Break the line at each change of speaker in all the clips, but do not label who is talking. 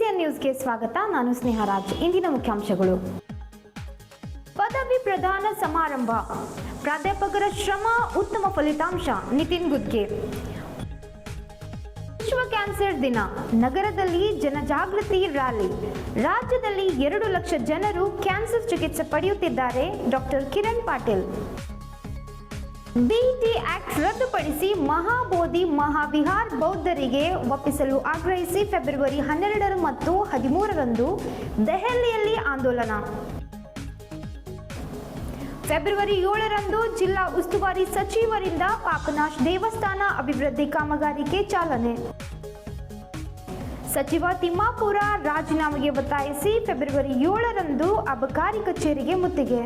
PCN ನ್ಯೂಸ್ಗೆ ಸ್ವಾಗತ. ನಾನು ಸ್ನೇಹರಾಜ್ ಇಂದಿನ ಮುಖ್ಯಾಂಶಗಳು. ಪದವಿ ಪ್ರದಾನ ಸಮಾರಂಭ. ಪ್ರಾಧ್ಯಾಪಕರ ಶ್ರಮ, ಉತ್ತಮ ಫಲಿತಾಂಶ. ನಿತಿನ್ ಗುದ್ಗೆ ವಿಶ್ವ ಕ್ಯಾನ್ಸರ್ ದಿನ. ನಗರದಲ್ಲಿ ಜನಜಾಗೃತಿ ರ್ಯಾಲಿ. ರಾಜ್ಯದಲ್ಲಿ ಎರಡು ಲಕ್ಷ ಜನರು ಕ್ಯಾನ್ಸರ್ ಚಿಕಿತ್ಸೆ ಪಡೆಯುತ್ತಿದ್ದಾರೆ doctor Kiran Patil. BT act ರದ್ದುಪಡಿಸಿ ಮಹಾಬೋಧಿ ಮಹಾವಿಹಾರ್ ಬೌದ್ಧರಿಗೆ ಒಪ್ಪಿಸಲು ಆಗ್ರಹಿಸಿ ಫೆಬ್ರವರಿ ಹನ್ನೆರಡರ ಮತ್ತು ಹದಿಮೂರರಂದು ದೆಹಲಿಯಲ್ಲಿ ಆಂದೋಲನ. ಫೆಬ್ರವರಿ ಏಳರಂದು ಜಿಲ್ಲಾ ಉಸ್ತುವಾರಿ ಸಚಿವರಿಂದ ಪಾಪನಾಶ್ ದೇವಸ್ಥಾನ ಅಭಿವೃದ್ಧಿ ಕಾಮಗಾರಿಗೆ ಚಾಲನೆ. ಸಚಿವ ತಿಮ್ಮಾಪುರ ರಾಜೀನಾಮೆಗೆ ಒತ್ತಾಯಿಸಿ ಫೆಬ್ರವರಿ ಏಳರಂದು ಅಬಕಾರಿ ಕಚೇರಿಗೆ ಮುತ್ತಿಗೆ.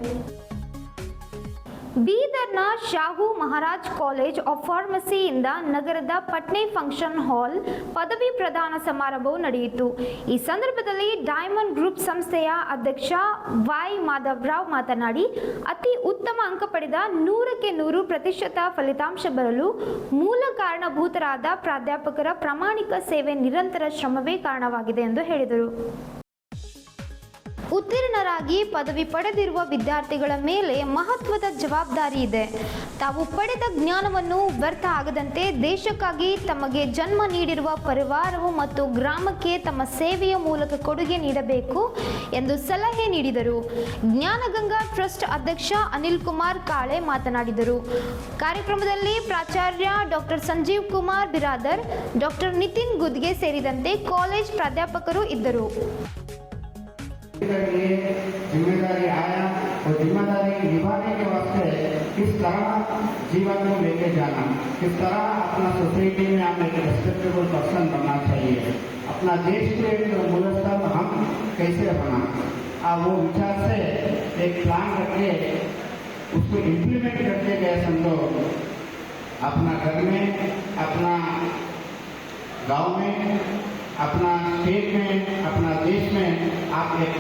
ಬೀದರ್ನ ಶಾಹು ಮಹಾರಾಜ್ ಕಾಲೇಜ್ ಆಫ್ ಫಾರ್ಮಸಿಯಿಂದ ನಗರದ ಪಟ್ನೆ ಫಂಕ್ಷನ್ ಹಾಲ್ ಪದವಿ ಪ್ರದಾನ ಸಮಾರಂಭವು ನಡೆಯಿತು. ಈ ಸಂದರ್ಭದಲ್ಲಿ ಡೈಮಂಡ್ ಗ್ರೂಪ್ ಸಂಸ್ಥೆಯ ಅಧ್ಯಕ್ಷ ವೈ ಮಾಧವರಾವ್ ಮಾತನಾಡಿ, ಅತಿ ಉತ್ತಮ ಅಂಕ ಪಡೆದ ನೂರಕ್ಕೆ ನೂರು ಪ್ರತಿಶತ ಫಲಿತಾಂಶ ಬರಲು ಮೂಲ ಕಾರಣಭೂತರಾದ ಪ್ರಾಧ್ಯಾಪಕರ ಪ್ರಾಮಾಣಿಕ ಸೇವೆ ನಿರಂತರ ಶ್ರಮವೇ ಕಾರಣವಾಗಿದೆ ಎಂದು ಹೇಳಿದರು. ಉತ್ತೀರ್ಣರಾಗಿ ಪದವಿ ಪಡೆದಿರುವ ವಿದ್ಯಾರ್ಥಿಗಳ ಮೇಲೆ ಮಹತ್ವದ ಜವಾಬ್ದಾರಿ ಇದೆ. ತಾವು ಪಡೆದ ಜ್ಞಾನವನ್ನು ವ್ಯರ್ಥ ಆಗದಂತೆ ದೇಶಕ್ಕಾಗಿ ತಮಗೆ ಜನ್ಮ ನೀಡಿರುವ ಪರಿವಾರವು ಮತ್ತು ಗ್ರಾಮಕ್ಕೆ ತಮ್ಮ ಸೇವೆಯ ಮೂಲಕ ಕೊಡುಗೆ ನೀಡಬೇಕು ಎಂದು ಸಲಹೆ ನೀಡಿದರು. ಜ್ಞಾನಗಂಗಾ ಟ್ರಸ್ಟ್ ಅಧ್ಯಕ್ಷ ಅನಿಲ್ ಕುಮಾರ್ ಕಾಳೆ ಮಾತನಾಡಿದರು. ಕಾರ್ಯಕ್ರಮದಲ್ಲಿ ಪ್ರಾಚಾರ್ಯ ಡಾಕ್ಟರ್ ಸಂಜೀವ್ ಕುಮಾರ್ ಬಿರಾದರ್ ಡಾಕ್ಟರ್ ನಿತಿನ್ ಗುದ್ಗೆ ಸೇರಿದಂತೆ ಕಾಲೇಜ್ ಪ್ರಾಧ್ಯಾಪಕರು ಇದ್ದರು.
ज़िम्मेदारी आया और ज़िम्मेदारी निभाने के वास्ते किस तरह जीवन को लेके जाना, किस तरह अपना सोसाइटी में हम एक रेस्पेक्टेबल पर्सन बनना चाहिए, अपना देश के एक मूलस्थल हम कैसे बना? आ, वो विचार से एक प्लान करके उसको इम्प्लीमेंट करते गए समझो अपना घर में, अपना गाँव में अपना स्टेट में, अपना देश में आप एक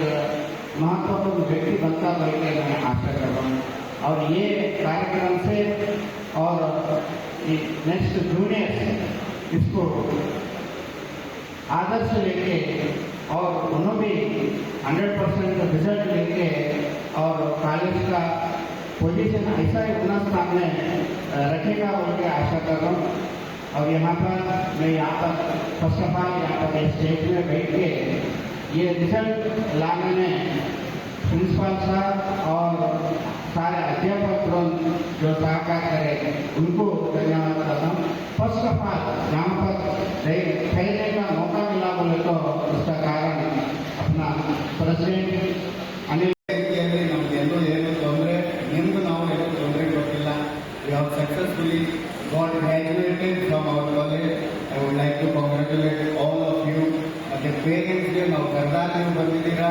महत्वपूर्ण व्यक्ति बनता करके मैं आशा कर रहा हूँ। और ये कार्यक्रम से और नेक्स्ट जूनियर इसको आदर्श लेके और उन्होंने भी हंड्रेड परसेंट रिज़ल्ट लेके और कॉलेज का पोजीशन ऐसा ही उन्नत सामने रखेगा बोल के आशा कर रहा हूँ। और यहाँ पर मैं यहाँ पर फ़र्स्ट ऑफ़ ऑल यहाँ पर स्टेज में बैठ के ये रिज़ल्ट लाने में प्रिंसिपल साहब और सारे अध्यापक वृंद जो सहकार करे उनको धन्यवाद करता हूँ फ़र्स्ट ऑफ़ ऑल यहाँ पर ठहरने का मौका मिला बोले तो उसका कारण अपना प्रेसिडेंट अनिल
ನಾವು ಕರ್ನಾಟಕ ನೀವು ಬಂದಿದ್ದೀರಾ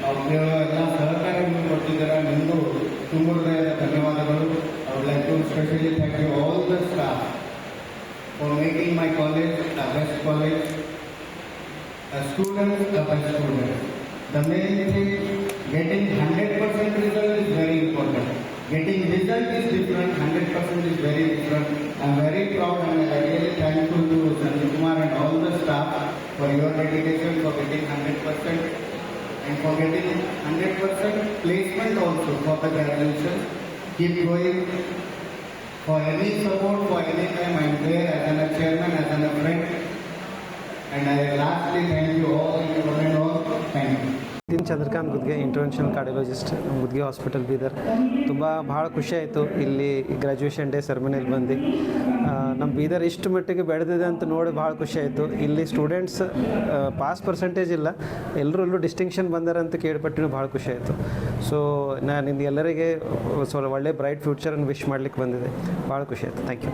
ನಾವು ಕೇಳೋ ಎಲ್ಲ ಸಹಕಾರ ನೀವು ಕೊಟ್ಟಿದ್ದೀರಾ ನಿಮಗೂ ತುಂಬ ಹೃದಯದ ಧನ್ಯವಾದಗಳು I would like to specially thank you all the staff for making my college the best college a student, a best student. The main thing, getting 100% result is very important. Getting result is different, 100% for your dedication for getting 100% and for getting 100% placement also for the graduation. Keep going. For any support, for any time, I'm there as a chairman, as a friend. And I lastly thank you all, and all. Thank you.
ದಿನ್ Chandrakant Gudge interventional cardiologist Gudge hospital Bidar. ತುಂಬ ಭಾಳ ಖುಷಿ ಆಯಿತು ಇಲ್ಲಿ graduation day ಸೆರೆಮನಿಯಲ್ಲಿ ಬಂದು. ನಮ್ಮ ಬೀದರ್ ಇಷ್ಟು ಮಟ್ಟಿಗೆ ಬೆಳೆದಿದೆ ಅಂತ ನೋಡಿ ಭಾಳ ಖುಷಿ ಆಯಿತು. ಇಲ್ಲಿ ಸ್ಟೂಡೆಂಟ್ಸ್ ಪಾಸ್ ಪರ್ಸೆಂಟೇಜ್ ಇಲ್ಲ. ಎಲ್ಲರಲ್ಲೂ ಡಿಸ್ಟಿಂಕ್ಷನ್ ಬಂದಾರ ಅಂತ ಕೇಳ್ಪಟ್ಟು ಭಾಳ ಖುಷಿ ಆಯಿತು. ಸೊ ನಾನು ನಿಮ್ಗೆ ಎಲ್ಲರಿಗೆ ಸ್ವಲ್ಪ ಒಳ್ಳೆ ಬ್ರೈಟ್ ಫ್ಯೂಚರನ್ನು ವಿಶ್ ಮಾಡಲಿಕ್ಕೆ ಬಂದಿದೆ. ಭಾಳ ಖುಷಿ ಆಯಿತು. ಥ್ಯಾಂಕ್ ಯು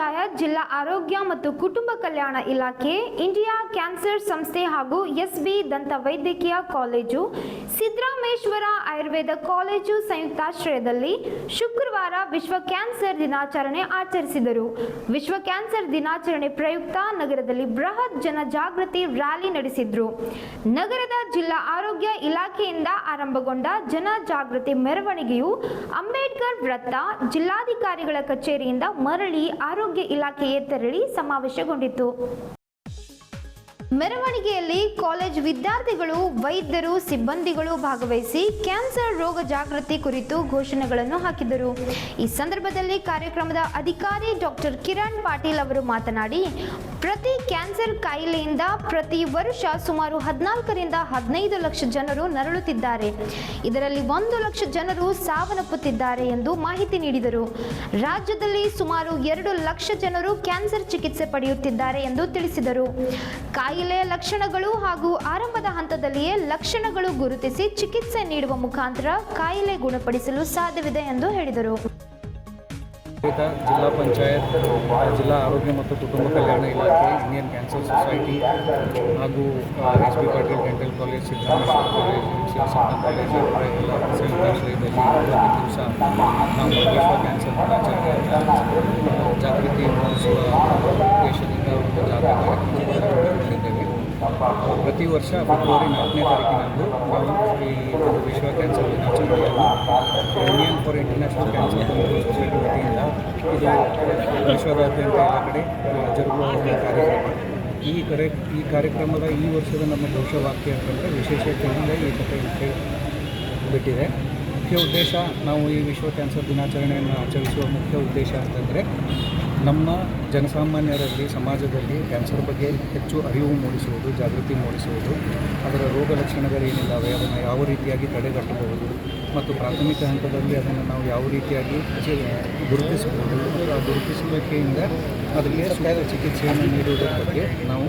ಪಂಚಾಯತ್, ಜಿಲ್ಲಾ ಆರೋಗ್ಯ ಮತ್ತು ಕುಟುಂಬ ಕಲ್ಯಾಣ ಇಲಾಖೆ, ಇಂಡಿಯಾ ಕ್ಯಾನ್ಸರ್ ಸಂಸ್ಥೆ ಹಾಗೂ ಎಸ್ಬಿ ದಂತ ವೈದ್ಯಕೀಯ ಕಾಲೇಜು ಸಿದ್ದರಾಮೇಶ್ವರ ಆಯುರ್ವೇದ ಕಾಲೇಜು ಸಂಯುಕ್ತಾಶ್ರಯದಲ್ಲಿ ಶುಕ್ರವಾರ ವಿಶ್ವ ಕ್ಯಾನ್ಸರ್ ದಿನಾಚರಣೆ ಆಚರಿಸಿದರು. ವಿಶ್ವ ಕ್ಯಾನ್ಸರ್ ದಿನಾಚರಣೆ ಪ್ರಯುಕ್ತ ನಗರದಲ್ಲಿ ಬೃಹತ್ ಜನಜಾಗೃತಿ ರ್ಯಾಲಿ ನಡೆಸಿದ್ರು. ನಗರದ ಜಿಲ್ಲಾ ಆರೋಗ್ಯ ಇಲಾಖೆಯಿಂದ ಆರಂಭಗೊಂಡ ಜನಜಾಗೃತಿ ಮೆರವಣಿಗೆಯು ಅಂಬೇಡ್ಕರ್ ವೃತ್ತ ಜಿಲ್ಲಾಧಿಕಾರಿಗಳ ಕಚೇರಿಯಿಂದ ಮರಳಿ ಆರೋಗ್ಯ ಇಲಾಖೆಯೇ ತೆರಳಿ ಸಮಾವೇಶಗೊಂಡಿತು. ಮೆರವಣಿಗೆಯಲ್ಲಿ ಕಾಲೇಜ್ ವಿದ್ಯಾರ್ಥಿಗಳು, ವೈದ್ಯರು, ಸಿಬ್ಬಂದಿಗಳು ಭಾಗವಹಿಸಿ ಕ್ಯಾನ್ಸರ್ ರೋಗ ಜಾಗೃತಿ ಕುರಿತು ಘೋಷಣೆಗಳನ್ನು ಹಾಕಿದರು. ಈ ಸಂದರ್ಭದಲ್ಲಿ ಕಾರ್ಯಕ್ರಮದ ಅಧಿಕಾರಿ ಡಾಕ್ಟರ್ ಕಿರಣ್ ಪಾಟೀಲ್ ಅವರು ಮಾತನಾಡಿ, ಪ್ರತಿ ಕ್ಯಾನ್ಸರ್ ಕಾಯಿಲೆಯಿಂದ ಪ್ರತಿ ವರ್ಷ ಸುಮಾರು ಹದಿನಾಲ್ಕರಿಂದ ಹದಿನೈದು ಲಕ್ಷ ಜನರು ನರಳುತ್ತಿದ್ದಾರೆ. ಇದರಲ್ಲಿ ಒಂದು ಲಕ್ಷ ಜನರು ಸಾವನ್ನಪ್ಪುತ್ತಿದ್ದಾರೆ ಎಂದು ಮಾಹಿತಿ ನೀಡಿದರು. ರಾಜ್ಯದಲ್ಲಿ ಸುಮಾರು ಎರಡು ಲಕ್ಷ ಜನರು ಕ್ಯಾನ್ಸರ್ ಚಿಕಿತ್ಸೆ ಪಡೆಯುತ್ತಿದ್ದಾರೆ ಎಂದು ತಿಳಿಸಿದರು. ಕಾಯಿಲೆಯ ಲಕ್ಷಣಗಳು ಹಾಗೂ ಆರಂಭದ ಹಂತದಲ್ಲಿಯೇ ಲಕ್ಷಣಗಳು ಗುರುತಿಸಿ ಚಿಕಿತ್ಸೆ ನೀಡುವ ಮುಖಾಂತರ ಕಾಯಿಲೆ ಗುಣಪಡಿಸಲು ಸಾಧ್ಯವಿದೆ ಎಂದು ಹೇಳಿದರು.
ಜಿಲ್ಲಾ ಪಂಚಾಯತ್, ಜಿಲ್ಲಾ ಆರೋಗ್ಯ ಮತ್ತು ಕುಟುಂಬ ಕಲ್ಯಾಣ ಇಲಾಖೆ, ಇಂಡಿಯನ್ ಕ್ಯಾನ್ಸರ್ ಸೊಸೈಟಿ ಹಾಗೂ S B Patil dental college Siddharameshwar college ಎಲ್ಲ ಸಂಯುಕ್ತಾಶ್ರಯದಲ್ಲಿ ದಿವಸ ನಾವು ವಿಶ್ವ ಕ್ಯಾನ್ಸರ್ ದಿನಾಚರಣೆ ಜಾಗೃತಿ ಮೂಡಿಸುವ ಉದ್ದೇಶದಿಂದ ಒಂದು ಜಾಗೃತಿ ಪ್ರತಿ ವರ್ಷ ಫೆಬ್ರವರಿ ನಾಲ್ಕನೇ ತಾರೀಕಿನಂದು ನಾವು ಈ ಒಂದು ವಿಶ್ವ ಕ್ಯಾನ್ಸರ್ ದಿನಾಚರಣೆಯನ್ನು union for international cancer control society ವತಿಯಿಂದ ಇದು ವಿಶ್ವದಾದ್ಯಂತ ಎಲ್ಲ ಕಡೆ ಜರುಗುವ ಒಂದು ಕಾರ್ಯಕ್ರಮ. ಈ ಕರೆ, ಈ ಕಾರ್ಯಕ್ರಮದ ಈ ವರ್ಷದ ನಮ್ಮ ಘೋಷವಾಕ್ಯ ಅಂತಂದರೆ ವಿಶೇಷ ಕೇಂದ್ರ ಏಕತೆ ಅಂತ ಬಿಟ್ಟಿದೆ. ಮುಖ್ಯ ಉದ್ದೇಶ ನಾವು ಈ ವಿಶ್ವ ಕ್ಯಾನ್ಸರ್ ದಿನಾಚರಣೆಯನ್ನು ಆಚರಿಸುವ ಮುಖ್ಯ ಉದ್ದೇಶ ಅಂತಂದರೆ ನಮ್ಮ ಜನಸಾಮಾನ್ಯರಲ್ಲಿ, ಸಮಾಜದಲ್ಲಿ ಕ್ಯಾನ್ಸರ್ ಬಗ್ಗೆ ಹೆಚ್ಚು ಅರಿವು ಮೂಡಿಸುವುದು, ಜಾಗೃತಿ ಮೂಡಿಸುವುದು, ಅದರ ರೋಗ ಲಕ್ಷಣಗಳೇನಿದ್ದಾವೆ ಅದನ್ನು ಯಾವ ರೀತಿಯಾಗಿ ತಡೆಗಟ್ಟಬಹುದು ಮತ್ತು ಪ್ರಾಥಮಿಕ ಹಂತದಲ್ಲಿ ಅದನ್ನು ನಾವು ಯಾವ ರೀತಿಯಾಗಿ ಗುರುತಿಸಬಹುದು, ಆ ಗುರುತಿಸುವಿಕೆಯಿಂದ ಅದಕ್ಕೆ ಸರಿಯಾದ ಚಿಕಿತ್ಸೆಯನ್ನು ನೀಡುವುದರ ಬಗ್ಗೆ ನಾವು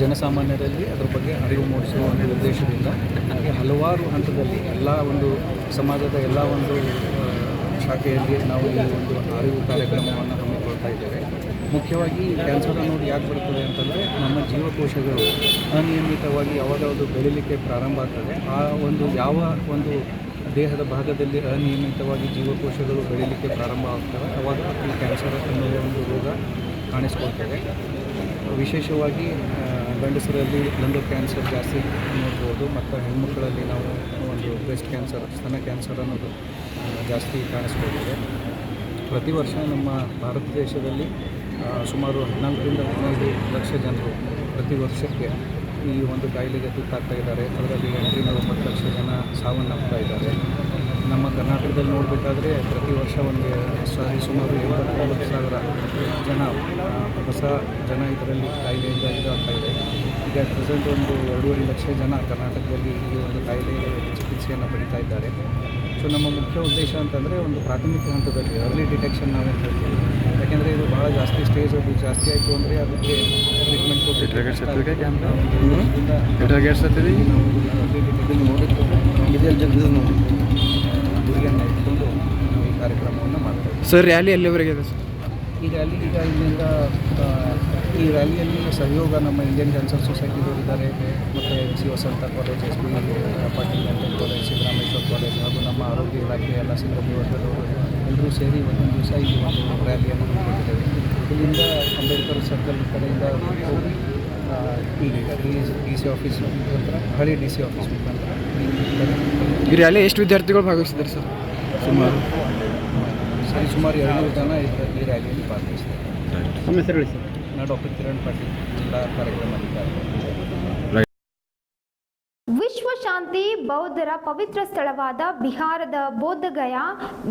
ಜನಸಾಮಾನ್ಯರಲ್ಲಿ ಅದರ ಬಗ್ಗೆ ಅರಿವು ಮೂಡಿಸುವ ಒಂದು ಉದ್ದೇಶದಿಂದ ಹಾಗೆ ಹಲವಾರು ಹಂತದಲ್ಲಿ ಎಲ್ಲ ಒಂದು ಸಮಾಜದ ಎಲ್ಲ ಒಂದು ಶಾಖೆಯಲ್ಲಿ ನಾವು ಈ ಒಂದು ಅರಿವು ಕಾರ್ಯಕ್ರಮವನ್ನು ಹಮ್ಮಿಕೊಳ್ತಾ ಇದ್ದೇವೆ. ಮುಖ್ಯವಾಗಿ ಕ್ಯಾನ್ಸರ್ ಅನ್ನೋದು ಯಾಕೆ ಬರ್ತದೆ ಅಂತಂದರೆ ನಮ್ಮ ಜೀವಕೋಶಗಳು ಅನಿಯಮಿತವಾಗಿ ಯಾವಾಗಾವುದು ಬೆಳೀಲಿಕ್ಕೆ ಪ್ರಾರಂಭ ಆಗ್ತದೆ. ಆ ಒಂದು ಯಾವ ಒಂದು ದೇಹದ ಭಾಗದಲ್ಲಿ ಅನಿಯಮಿತವಾಗಿ ಜೀವಕೋಶಗಳು ಬೆಳೀಲಿಕ್ಕೆ ಪ್ರಾರಂಭ ಆಗ್ತವೆ, ಅವಾಗ ಈ ಕ್ಯಾನ್ಸರ್ ಅನ್ನೋ ಒಂದು ರೋಗ ಕಾಣಿಸ್ಕೊಳ್ತದೆ. ವಿಶೇಷವಾಗಿ ಗಂಡಸರಲ್ಲಿ ಲಂಗ ಕ್ಯಾನ್ಸರ್ ಜಾಸ್ತಿ ನೋಡ್ಬೋದು, ಮತ್ತು ಹೆಣ್ಮಕ್ಕಳಲ್ಲಿ ನಾವು ಒಂದು ಬ್ರೆಸ್ಟ್ ಕ್ಯಾನ್ಸರ್, ಸ್ತನ ಕ್ಯಾನ್ಸರ್ ಅನ್ನೋದು ಜಾಸ್ತಿ ಕಾಣಿಸ್ಕೊಳ್ತದೆ. ಪ್ರತಿ ವರ್ಷ ನಮ್ಮ ಭಾರತ ದೇಶದಲ್ಲಿ ಸುಮಾರು ಹದಿನಾಲ್ಕರಿಂದ ಹದಿನೈದು ಲಕ್ಷ ಜನರು ಪ್ರತಿ ವರ್ಷಕ್ಕೆ ಈ ಒಂದು ಕಾಯಿಲೆಗೆ ತುತ್ತಾಗ್ತಾ ಇದ್ದಾರೆ. ಅದರಲ್ಲಿ ಎಂಟರಿಂದ ಒಂಬತ್ತು ಲಕ್ಷ ಜನ ಸಾವನ್ನಪ್ತಾ ಇದ್ದಾರೆ. ನಮ್ಮ ಕರ್ನಾಟಕದಲ್ಲಿ ನೋಡಬೇಕಾದ್ರೆ ಪ್ರತಿ ವರ್ಷ ಒಂದು ಸಾರಿ ಸುಮಾರು ಇಪ್ಪತ್ತೊಂಬತ್ತು ಸಾವಿರ ಜನ ಹೊಸ ಜನ ಇದರಲ್ಲಿ ಕಾಯಿಲೆಯಿಂದ ಇದಾಗ್ತಾ ಇದೆ. ಈಗ ಪ್ರೆಸೆಂಟ್ ಒಂದು ಎರಡೂವರೆ ಲಕ್ಷ ಜನ ಕರ್ನಾಟಕದಲ್ಲಿ ಈ ಒಂದು ಕಾಯಿಲೆಗೆ ಚಿಕಿತ್ಸೆಯನ್ನು ಪಡಿತಾ ಇದ್ದಾರೆ. ಸೊ ನಮ್ಮ ಮುಖ್ಯ ಉದ್ದೇಶ ಅಂತಂದರೆ ಒಂದು ಪ್ರಾಥಮಿಕ ಹಂತದಲ್ಲಿ ಅರ್ಲಿ ಡಿಟೆಕ್ಷನ್ ನಾವು ಅಂತ ಹೇಳ್ತೀವಿ. ಯಾಕೆಂದರೆ ಇದು ಭಾಳ ಜಾಸ್ತಿ ಸ್ಟೇಜ್ ಅದು ಜಾಸ್ತಿ ಆಯಿತು ಅಂದರೆ ಅದಕ್ಕೆ ಟ್ರೀಟ್ಮೆಂಟ್ ಗುರಿಯನ್ನು ಇಟ್ಕೊಂಡು ನಾವು ಈ ಕಾರ್ಯಕ್ರಮವನ್ನು ಮಾಡ್ತಾ ಇದ್ದೀವಿ
ಸರ್ ರ್ಯಾಲಿ ಎಲ್ಲಿವರೆಗೆ ಇದೆ ಸರ್
ಈ ರ್ಯಾಲಿ ಈಗ ಇಲ್ಲಿಂದ ಈ ರ್ಯಾಲಿಯಲ್ಲಿ ಸಹಯೋಗ ನಮ್ಮ ಇಂಡಿಯನ್ ಕ್ಯಾನ್ಸರ್ ಸೊಸೈಟಿದವರಿದ್ದಾರೆ ಮತ್ತು N C Vasanta college S B Patil dental college Siddharameshwar college ಹಾಗೂ ನಮ್ಮ ಆರೋಗ್ಯ ಇಲಾಖೆ ಎಲ್ಲ ಸಿಬ್ಬಂದಿ ವರ್ಗದವರು ಎಲ್ಲರೂ ಸೇರಿ ಒಂದೊಂದು ದಿವಸ ಈ ಒಂದು ರ್ಯಾಲಿಯನ್ನು ಹಮ್ಮಿಕೊಂಡಿದ್ದೇವೆ ಇಲ್ಲಿಂದ ಅಂಬೇಡ್ಕರ್ ಸರ್ಕಲ್ ಕಡೆಯಿಂದ ಹೋಗಿ ಈಗ ಡಿ ಡಿ ಸಿ ಆಫೀಸ್ ಮುಖಾಂತರ ಹಳೆ ಡಿ ಸಿ ಆಫೀಸ್ ಮುಖಾಂತರ ಈ
ರ್ಯಾಲಿ ಎಷ್ಟು ವಿದ್ಯಾರ್ಥಿಗಳು ಭಾಗವಹಿಸಿದ್ದಾರೆ ಸರ್? ಸುಮಾರು.
ಸರಿ ಸುಮಾರು ಎರಡು ಜನ ಈ- ಈ ರ್ಯಾಲಿಯಲ್ಲಿ ಭಾಗವಹಿಸಿದ್ದಾರೆ.
ನಮ್ಮ ಹೆಸರು ಹೇಳಿ ಸರ್
ನಾನು ಡಾಕ್ಟರ್ ಕಿರಣ್ ಪಾಟೀಲ್ ಜಿಲ್ಲಾ ಕಾರ್ಯಕ್ರಮಾಧಿಕಾರಿ
ವಿಶ್ವ ಶಾಂತಿ ಬೌದ್ಧರ ಪವಿತ್ರ ಸ್ಥಳವಾದ ಬಿಹಾರದ Bodhgaya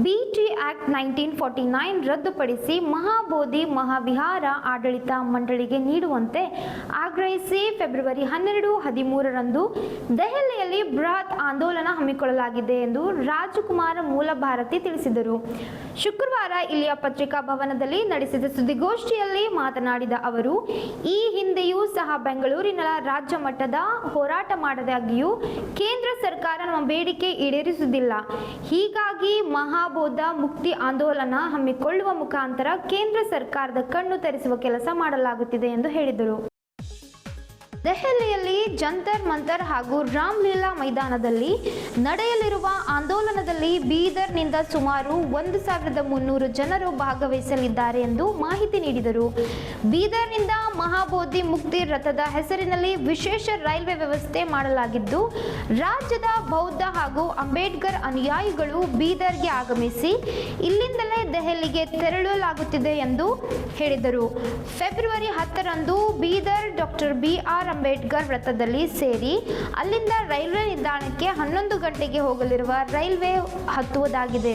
BT act nineteen forty nine ರದ್ದುಪಡಿಸಿ ಮಹಾಬೋಧಿ ಮಹಾವಿಹಾರ ಆಡಳಿತ ಮಂಡಳಿಗೆ ನೀಡುವಂತೆ ಆಗ್ರಹಿಸಿ ಫೆಬ್ರವರಿ ಹನ್ನೆರಡು, ಹದಿಮೂರರಂದು ದೆಹಲಿಯಲ್ಲಿ ಬೃಹತ್ ಆಂದೋಲನ ಹಮ್ಮಿಕೊಳ್ಳಲಾಗಿದೆ ಎಂದು ರಾಜಕುಮಾರ ಮೂಲಭಾರತಿ ತಿಳಿಸಿದರು. ಶುಕ್ರವಾರ ಇಲ್ಲಿಯ ಪತ್ರಿಕಾ ಭವನದಲ್ಲಿ ನಡೆಸಿದ ಸುದ್ದಿಗೋಷ್ಠಿಯಲ್ಲಿ ಮಾತನಾಡಿದ ಅವರು, ಈ ಹಿಂದೆಯೂ ಸಹ ಬೆಂಗಳೂರಿನ ರಾಜ್ಯ ಮಟ್ಟದ ಹೋರಾಟ ಮಾಡದಾಗಿಯೂ ಕೇಂದ್ರ ಸರ್ಕಾರ ನಮ್ಮ ಬೇಡಿಕೆ ಈಡೇರಿಸುವುದಿಲ್ಲ. ಹೀಗಾಗಿ ಮಹಾಬೋಧ ಮುಕ್ತಿ ಆಂದೋಲನ ಹಮ್ಮಿಕೊಳ್ಳುವ ಮುಖಾಂತರ ಕೇಂದ್ರ ಸರ್ಕಾರದ ಕಣ್ಣು ತರಿಸುವ ಕೆಲಸ ಮಾಡಲಾಗುತ್ತಿದೆ ಎಂದು ಹೇಳಿದರು. ದೆಹಲಿಯಲ್ಲಿ ಜಂತರ್ ಮಂತರ್ ಹಾಗೂ ರಾಮ್ಲೀಲಾ ಮೈದಾನದಲ್ಲಿ ನಡೆಯಲಿರುವ ಆಂದೋಲನದಲ್ಲಿ ಬೀದರ್ನಿಂದ ಸುಮಾರು ಒಂದು ಸಾವಿರದ ಮುನ್ನೂರು ಜನರು ಭಾಗವಹಿಸಲಿದ್ದಾರೆ ಎಂದು ಮಾಹಿತಿ ನೀಡಿದರು. ಬೀದರ್ನಿಂದ ಮಹಾಬೋಧಿ ಮುಕ್ತಿ ರಥದ ಹೆಸರಿನಲ್ಲಿ ವಿಶೇಷ ರೈಲ್ವೆ ವ್ಯವಸ್ಥೆ ಮಾಡಲಾಗಿದ್ದು, ರಾಜ್ಯದ ಬೌದ್ಧ ಹಾಗೂ ಅಂಬೇಡ್ಕರ್ ಅನುಯಾಯಿಗಳು ಬೀದರ್ಗೆ ಆಗಮಿಸಿ ಇಲ್ಲಿಂದಲೇ ದೆಹಲಿಗೆ ತೆರಳಲಾಗುತ್ತಿದೆ ಎಂದು ಹೇಳಿದರು. ಫೆಬ್ರವರಿ ಹತ್ತರಂದು Bidar doctor B R Ambedkar ವೃತ್ತದಲ್ಲಿ ಸೇರಿ ಅಲ್ಲಿಂದ ರೈಲ್ವೆ ನಿಲ್ದಾಣಕ್ಕೆ ಹನ್ನೊಂದು ಗಂಟೆಗೆ ಹೋಗಲಿರುವ ರೈಲ್ವೆ ಹತ್ತುವುದಾಗಿದೆ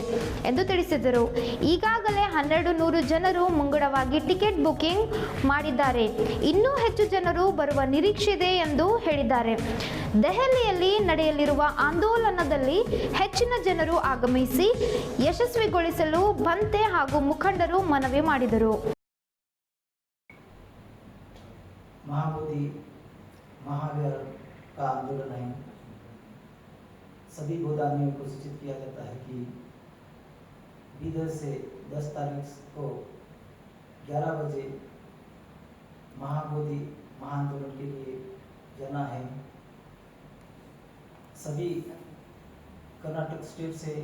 ಎಂದು ತಿಳಿಸಿದರು. ಈಗಾಗಲೇ ಹನ್ನೆರಡು ನೂರು ಜನರು ಮುಂಗಡವಾಗಿ ಟಿಕೆಟ್ ಬುಕಿಂಗ್ ಮಾಡಿದ್ದಾರೆ. ಇನ್ನೂ ಹೆಚ್ಚು ಜನರು ಬರುವ ನಿರೀಕ್ಷೆಯಿದೆ ಎಂದು ಹೇಳಿದ್ದಾರೆ. ದೆಹಲಿಯಲ್ಲಿ ನಡೆಯಲಿರುವ ಆಂದೋಲನದಲ್ಲಿ ಹೆಚ್ಚಿನ ಜನರು ಆಗಮಿಸಿ ಯಶಸ್ವಿಗೊಳಿಸಲು ಬಂತೆ ಹಾಗೂ ಮುಖಂಡರು ಮನವಿ ಮಾಡಿದರು.
महावीर का आंदोलन है। सभी गोदानियों को सूचित किया जाता है कि बीदर से 10 तारीख को 11 बजे महाबोधि महाआंदोलन के लिए जाना है। सभी कर्नाटक स्टेट से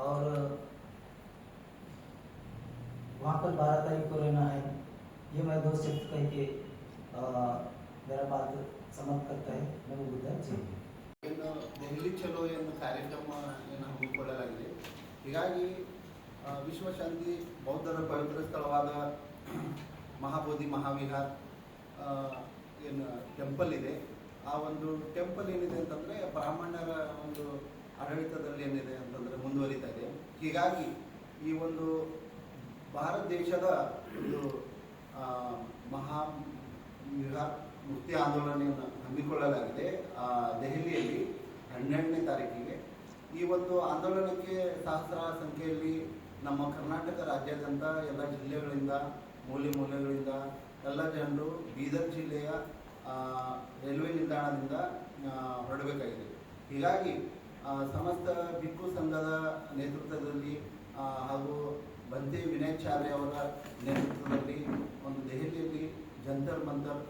और वहाँ पर बारह तारीख को रहना है। ये मैं दो शब्द कह के मेरा बात समाप्त करता है नमो बुद्धाय जय हिंद।
ಇನ್ನು ದೆಹಲಿ ಚಲೋ ಎಂದು ಕಾರ್ಯಕ್ರಮ ಏನು ಹಮ್ಮಿಕೊಳ್ಳಲಾಗಿದೆ ಹೀಗಾಗಿ ಆ, ವಿಶ್ವಶಾಂತಿ ಬೌದ್ಧರ ಪವಿತ್ರ ಸ್ಥಳವಾದ ಮಹಾಬೋಧಿ ಮಹಾವಿಹಾರ್ ಆ, ಏನು ಟೆಂಪಲ್ ಇದೆ ಆ ಒಂದು ಟೆಂಪಲ್ ಏನಿದೆ ಅಂತಂದರೆ ಬ್ರಾಹ್ಮಣರ ಒಂದು ಆಡಳಿತದಲ್ಲಿ ಏನಿದೆ ಅಂತಂದರೆ ಮುಂದುವರಿತಾ ಇದೆ ಹೀಗಾಗಿ ಈ ಒಂದು ಭಾರತ ದೇಶದ ಒಂದು ಆ, ಮಹಾ ವಿಹಾರ್ ಮುಕ್ತಿ ಆಂದೋಲನೆಯನ್ನು ಹಮ್ಮಿಕೊಳ್ಳಲಾಗಿದೆ. ದೆಹಲಿಯಲ್ಲಿ ಹನ್ನೆರಡನೇ ತಾರೀಕಿಗೆ. ಈ ಒಂದು ಆಂದೋಲನಕ್ಕೆ ಸಹಸ್ರ ಸಂಖ್ಯೆಯಲ್ಲಿ ನಮ್ಮ ಕರ್ನಾಟಕ ರಾಜ್ಯಾದ್ಯಂತ ಎಲ್ಲ ಜಿಲ್ಲೆಗಳಿಂದ, ಮೂಲೆ ಮೂಲೆಗಳಿಂದ ಎಲ್ಲ ಜನರು ಬೀದರ್ ಜಿಲ್ಲೆಯ ರೈಲ್ವೆ ನಿಲ್ದಾಣದಿಂದ ಹೊರಡಬೇಕಾಗಿದೆ. ಹೀಗಾಗಿ ಸಮಸ್ತ ಬಿಕ್ಕು ಸಂಘದ ನೇತೃತ್ವದಲ್ಲಿ ಹಾಗೂ ಬಂತೆ ವಿನಯಚಾರ್ಯ ಅವರ ನೇತೃತ್ವದಲ್ಲಿ ಒಂದು ದೆಹಲಿಯಲ್ಲಿ ಜಂತರ್ ಮಂತರ್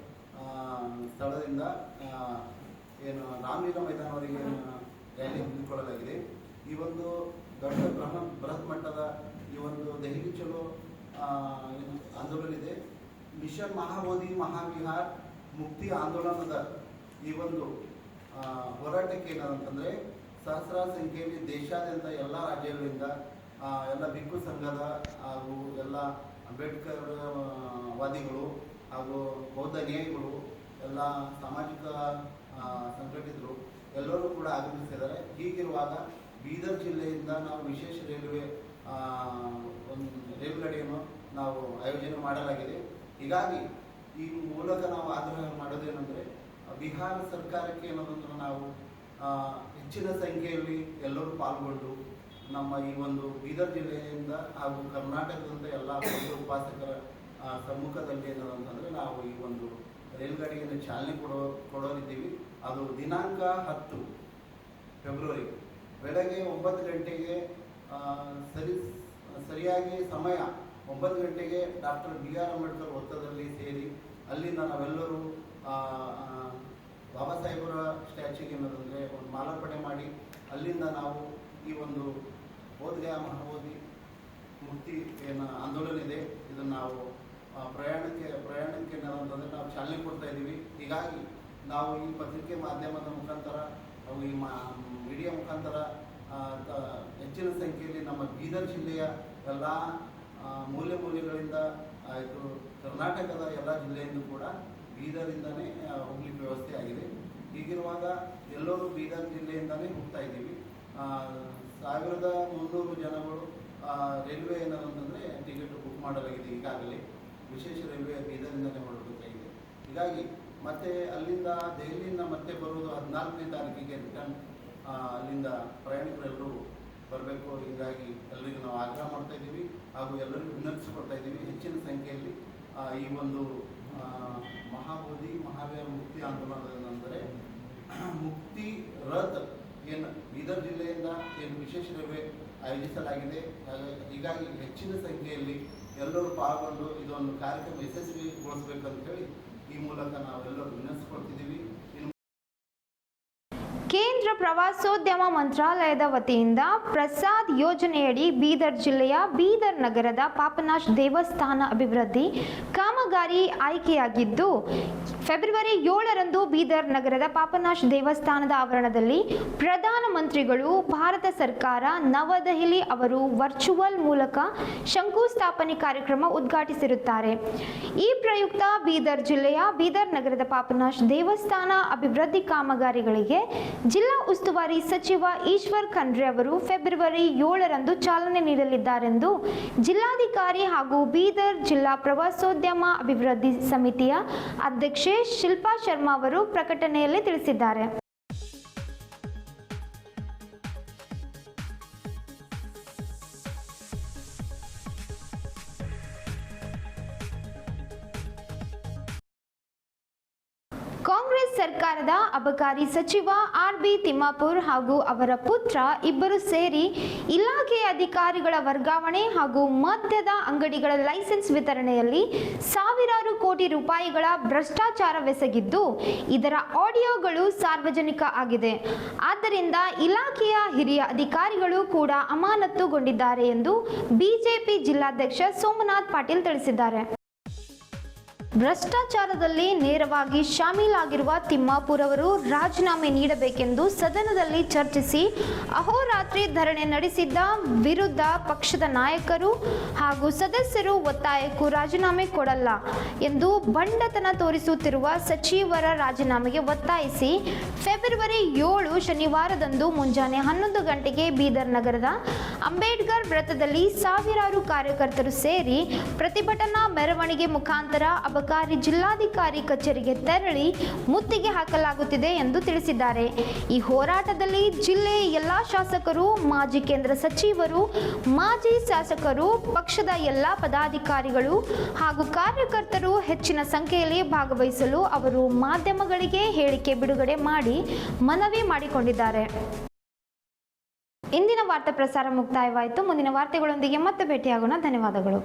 ಸ್ಥಳದಿಂದ ಏನು ರಾಮಲೀಲಾ ಮೈದಾನವರೆಗೆ ರ್ಯಾಲಿ ಹಮ್ಮಿಕೊಳ್ಳಲಾಗಿದೆ. ಈ ಒಂದು ದೊಡ್ಡ ಬ್ರಹ್ಮ, ಬೃಹತ್ ಮಟ್ಟದ ಈ ಒಂದು ದೆಹಲಿ ಚಲೋ ಆಂದೋಲನ ಇದೆ. ಮಿಷನ್ ಮಹಾಬೋಧಿ ಮಹಾವಿಹಾರ್ ಮುಕ್ತಿ ಆಂದೋಲನದ ಈ ಒಂದು ಹೋರಾಟಕ್ಕೆ ಏನಂತಂದರೆ ಸಹಸ್ರಾರು ಸಂಖ್ಯೆಯಲ್ಲಿ ದೇಶಾದ್ಯಂತ ಎಲ್ಲ ರಾಜ್ಯಗಳಿಂದ ಎಲ್ಲ ಭಿಕ್ಕು ಸಂಘದ ಹಾಗೂ ಎಲ್ಲ ಅಂಬೇಡ್ಕರ್ ವಾದಿಗಳು ಹಾಗೂ ಬೌದ್ಧ ನ್ಯಾಯಿಗಳು ಎಲ್ಲ ಸಾಮಾಜಿಕ ಸಂಘಟಿತರು ಎಲ್ಲರೂ ಕೂಡ ಆಗಮಿಸಿದ್ದಾರೆ. ಹೀಗಿರುವಾಗ ಬೀದರ್ ಜಿಲ್ಲೆಯಿಂದ ನಾವು ವಿಶೇಷ ರೈಲ್ವೆ ಒಂದು ರೈಲು ಗಾಡಿಯನ್ನು ನಾವು ಆಯೋಜನೆ ಮಾಡಲಾಗಿದೆ. ಹೀಗಾಗಿ ಈ ಮೂಲಕ ನಾವು ಆಗ್ರಹ ಮಾಡೋದೇನೆಂದರೆ, ಬಿಹಾರ ಸರ್ಕಾರಕ್ಕೆ ಏನಂದ್ರೆ ನಾವು ಹೆಚ್ಚಿನ ಸಂಖ್ಯೆಯಲ್ಲಿ ಎಲ್ಲರೂ ಪಾಲ್ಗೊಂಡು ನಮ್ಮ ಈ ಒಂದು ಬೀದರ್ ಜಿಲ್ಲೆಯಿಂದ ಹಾಗೂ ಕರ್ನಾಟಕದಿಂದ ಎಲ್ಲ ಉಪಾಸಕರ ಸಮ್ಮುಖದಲ್ಲಿ ಏನದಂತಂದರೆ ನಾವು ಈ ಒಂದು ರೈಲ್ಗಾಡಿಯನ್ನು ಚಾಲನೆ ಕೊಡೋ ಕೊಡೋರಿದ್ದೀವಿ ಅದು ದಿನಾಂಕ ಹತ್ತು ಫೆಬ್ರವರಿ ಬೆಳಗ್ಗೆ ಒಂಬತ್ತು ಗಂಟೆಗೆ ಸರಿ, ಸರಿಯಾಗಿ ಸಮಯ ಒಂಬತ್ತು ಗಂಟೆಗೆ ಡಾಕ್ಟರ್ ಬಿ ಆರ್ ಅಂಬೇಡ್ಕರ್ ವೃತ್ತದಲ್ಲಿ ಸೇರಿ, ಅಲ್ಲಿಂದ ನಾವೆಲ್ಲರೂ ಬಾಬಾ ಸಾಹೇಬರ ಸ್ಟ್ಯಾಚ್ಯೂಗೆ ಏನದಂದರೆ ಒಂದು ಮಾಲಾರ್ಪಣೆ ಮಾಡಿ, ಅಲ್ಲಿಂದ ನಾವು ಈ ಒಂದು ಬೋಧಗಯ ಮಹಾಬೋಧಿ ಮುಕ್ತಿ ಏನು ಆಂದೋಲನ ಇದೆ. ಇದನ್ನು ನಾವು ಪ್ರಯಾಣಕ್ಕೆ ಪ್ರಯಾಣಕ್ಕೆ ಏನಂತಂದರೆ ನಾವು ಚಾಲನೆ ಕೊಡ್ತಾ ಇದ್ದೀವಿ. ಹೀಗಾಗಿ ನಾವು ಈ ಪತ್ರಿಕೆ ಮಾಧ್ಯಮದ ಮುಖಾಂತರ ಹಾಗೂ ಈ ಮೀಡಿಯಾ ಮುಖಾಂತರ ಹೆಚ್ಚಿನ ಸಂಖ್ಯೆಯಲ್ಲಿ ನಮ್ಮ ಬೀದರ್ ಜಿಲ್ಲೆಯ ಎಲ್ಲ ಮೂಲೆ ಮೂಲೆಗಳಿಂದ ಆಯಿತು ಕರ್ನಾಟಕದ ಎಲ್ಲ ಜಿಲ್ಲೆಯಿಂದ ಕೂಡ ಬೀದರಿಂದನೇ ಹೋಗ್ಲಿಕ್ಕೆ ವ್ಯವಸ್ಥೆ ಆಗಿದೆ. ಹೀಗಿರುವಾಗ ಎಲ್ಲರೂ ಬೀದರ್ ಜಿಲ್ಲೆಯಿಂದನೇ ಹೋಗ್ತಾ ಇದ್ದೀವಿ. ಸಾವಿರದ ಮುನ್ನೂರು ಜನಗಳು ರೈಲ್ವೆ ಏನಂತಂದರೆ ಟಿಕೆಟ್ ಬುಕ್ ಮಾಡಲಾಗಿದೆ ಈಗಾಗಲೇ. ವಿಶೇಷ ರೈಲ್ವೆ ಬೀದರಿಂದಲೇ ಹೊರಡಬೇಕಾಗಿದೆ ಹೀಗಾಗಿ ಮತ್ತೆ ಅಲ್ಲಿಂದ ದೆಹಲಿಯಿಂದ ಮತ್ತೆ ಬರುವುದು ಹದಿನಾಲ್ಕನೇ ತಾರೀಕಿಗೆ ರಿಟರ್ನ್ ಅಲ್ಲಿಂದ ಪ್ರಯಾಣಿಕರೆಲ್ಲರೂ ಬರಬೇಕು. ಹೀಗಾಗಿ ಎಲ್ಲರಿಗೂ ನಾವು ಆಗ್ರಹ ಮಾಡ್ತಾ ಇದ್ದೀವಿ ಹಾಗೂ ಎಲ್ಲರಿಗೂ ವಿನಂತಿಸಿಕೊಡ್ತಾ ಇದ್ದೀವಿ ಹೆಚ್ಚಿನ ಸಂಖ್ಯೆಯಲ್ಲಿ ಈ ಒಂದು ಮಹಾಬೋಧಿ, ಮಹಾವೀರ ಮುಕ್ತಿ ಆಂದೋಲನದ ಮುಕ್ತಿ ರಥ್ ಏನು ಬೀದರ್ ಜಿಲ್ಲೆಯಿಂದ ಏನು ವಿಶೇಷ ರೈಲ್ವೆ ಆಯೋಜಿಸಲಾಗಿದೆ. ಹೀಗಾಗಿ ಹೆಚ್ಚಿನ ಸಂಖ್ಯೆಯಲ್ಲಿ ಎಲ್ಲರೂ ಪಾಲ್ಗೊಂಡು ಇದೊಂದು ಕಾರ್ಯಕ್ರಮ ಯಶಸ್ವಿಗೊಳಿಸಬೇಕಂತ ಹೇಳಿ ಈ ಮೂಲಕ ನಾವೆಲ್ಲರೂ ವಿನಂತಿಸ್ಕೊಳ್ತಿದ್ದೀವಿ.
ಪ್ರವಾಸೋದ್ಯಮ ಮಂತ್ರಾಲಯದ ವತಿಯಿಂದ ಪ್ರಸಾದ್ ಯೋಜನೆಯಡಿ ಬೀದರ್ ಜಿಲ್ಲೆಯ ಬೀದರ್ ನಗರದ ಪಾಪನಾಶ್ ದೇವಸ್ಥಾನ ಅಭಿವೃದ್ಧಿ ಕಾಮಗಾರಿ ಆಯ್ಕೆಯಾಗಿದ್ದು, ಫೆಬ್ರವರಿ ಏಳರಂದು ಬೀದರ್ ನಗರದ ಪಾಪನಾಶ್ ದೇವಸ್ಥಾನದ ಆವರಣದಲ್ಲಿ ಪ್ರಧಾನಮಂತ್ರಿಗಳು ಭಾರತ ಸರ್ಕಾರ, ನವದೆಹಲಿ ಅವರು ವರ್ಚುವಲ್ ಮೂಲಕ ಶಂಕುಸ್ಥಾಪನೆ ಕಾರ್ಯಕ್ರಮ ಉದ್ಘಾಟಿಸಿರುತ್ತಾರೆ. ಈ ಪ್ರಯುಕ್ತ ಬೀದರ್ ಜಿಲ್ಲೆಯ ಬೀದರ್ ನಗರದ ಪಾಪನಾಶ್ ದೇವಸ್ಥಾನ ಅಭಿವೃದ್ಧಿ ಕಾಮಗಾರಿಗಳಿಗೆ ಜಿಲ್ಲಾ ಉಸ್ತುವಾರಿ ಸಚಿವ ಈಶ್ವರ್ ಖಂಡ್ರೆ ಅವರು ಫೆಬ್ರವರಿ ಏಳರಂದು ಚಾಲನೆ ನೀಡಲಿದ್ದಾರೆಂದು ಜಿಲ್ಲಾಧಿಕಾರಿ ಹಾಗೂ ಬೀದರ್ ಜಿಲ್ಲಾ ಪ್ರವಾಸೋದ್ಯಮ ಅಭಿವೃದ್ಧಿ ಸಮಿತಿಯ ಅಧ್ಯಕ್ಷೆ ಶಿಲ್ಪಾ ಶರ್ಮಾ ಅವರು ಪ್ರಕಟಣೆಯಲ್ಲಿ ತಿಳಿಸಿದ್ದಾರೆ. ಸರ್ಕಾರದ ಅಬಕಾರಿ ಸಚಿವ ಆರ್ ಬಿ ತಿಮ್ಮಾಪುರ್ ಹಾಗೂ ಅವರ ಪುತ್ರ ಇಬ್ಬರು ಸೇರಿ ಇಲಾಖೆಯ ಅಧಿಕಾರಿಗಳ ವರ್ಗಾವಣೆ ಹಾಗೂ ಮದ್ಯದ ಅಂಗಡಿಗಳ ಲೈಸೆನ್ಸ್ ವಿತರಣೆಯಲ್ಲಿ ಸಾವಿರಾರು ಕೋಟಿ ರೂಪಾಯಿಗಳ ಭ್ರಷ್ಟಾಚಾರವೆಸಗಿದ್ದು, ಇದರ ಆಡಿಯೋಗಳು ಸಾರ್ವಜನಿಕ ಆಗಿದೆ. ಆದ್ದರಿಂದ ಇಲಾಖೆಯ ಹಿರಿಯ ಅಧಿಕಾರಿಗಳು ಕೂಡ ಅಮಾನತುಗೊಂಡಿದ್ದಾರೆ ಎಂದು ಬಿಜೆಪಿ ಜಿಲ್ಲಾಧ್ಯಕ್ಷ ಸೋಮನಾಥ್ ಪಾಟೀಲ್ ತಿಳಿಸಿದ್ದಾರೆ. ಭ್ರಷ್ಟಾಚಾರದಲ್ಲಿ ನೇರವಾಗಿ ಶಾಮೀಲಾಗಿರುವ ತಿಮ್ಮಾಪುರ್ ಅವರು ರಾಜೀನಾಮೆ ನೀಡಬೇಕೆಂದು ಸದನದಲ್ಲಿ ಚರ್ಚಿಸಿ ಅಹೋರಾತ್ರಿ ಧರಣಿ ನಡೆಸಿದ್ದ ವಿರುದ್ಧ ಪಕ್ಷದ ನಾಯಕರು ಹಾಗೂ ಸದಸ್ಯರು ಒತ್ತಾಯಕ್ಕೂ ರಾಜೀನಾಮೆ ಕೊಡಲ್ಲ ಎಂದು ಬಂಡತನ ತೋರಿಸುತ್ತಿರುವ ಸಚಿವರ ರಾಜೀನಾಮೆಗೆ ಒತ್ತಾಯಿಸಿ ಫೆಬ್ರವರಿ ಏಳು ಶನಿವಾರದಂದು ಮುಂಜಾನೆ ಹನ್ನೊಂದು ಗಂಟೆಗೆ ಬೀದರ್ ನಗರದ ಅಂಬೇಡ್ಕರ್ ವೃತ್ತದಲ್ಲಿ ಸಾವಿರಾರು ಕಾರ್ಯಕರ್ತರು ಸೇರಿ ಪ್ರತಿಭಟನಾ ಮೆರವಣಿಗೆ ಮುಖಾಂತರ ಅಬಕಾರಿ ಜಿಲ್ಲಾಧಿಕಾರಿ ಕಚೇರಿಗೆ ತೆರಳಿ ಮುತ್ತಿಗೆ ಹಾಕಲಾಗುತ್ತಿದೆ ಎಂದು ತಿಳಿಸಿದ್ದಾರೆ. ಈ ಹೋರಾಟದಲ್ಲಿ ಜಿಲ್ಲೆಯ ಎಲ್ಲಾ ಶಾಸಕರು, ಮಾಜಿ ಕೇಂದ್ರ ಸಚಿವರು, ಮಾಜಿ ಶಾಸಕರು, ಪಕ್ಷದ ಎಲ್ಲಾ ಪದಾಧಿಕಾರಿಗಳು ಹಾಗೂ ಕಾರ್ಯಕರ್ತರು ಹೆಚ್ಚಿನ ಸಂಖ್ಯೆಯಲ್ಲಿ ಭಾಗವಹಿಸಲು ಅವರು ಮಾಧ್ಯಮಗಳಿಗೆ ಹೇಳಿಕೆ ಬಿಡುಗಡೆ ಮಾಡಿ ಮನವಿ ಮಾಡಿಕೊಂಡಿದ್ದಾರೆ. ಇಂದಿನ ವಾರ್ತಾ ಪ್ರಸಾರ ಮುಕ್ತಾಯವಾಯಿತು. ಮುಂದಿನ ವಾರ್ತೆಗಳೊಂದಿಗೆ ಮತ್ತೆ ಭೇಟಿಯಾಗೋಣ. ಧನ್ಯವಾದಗಳು.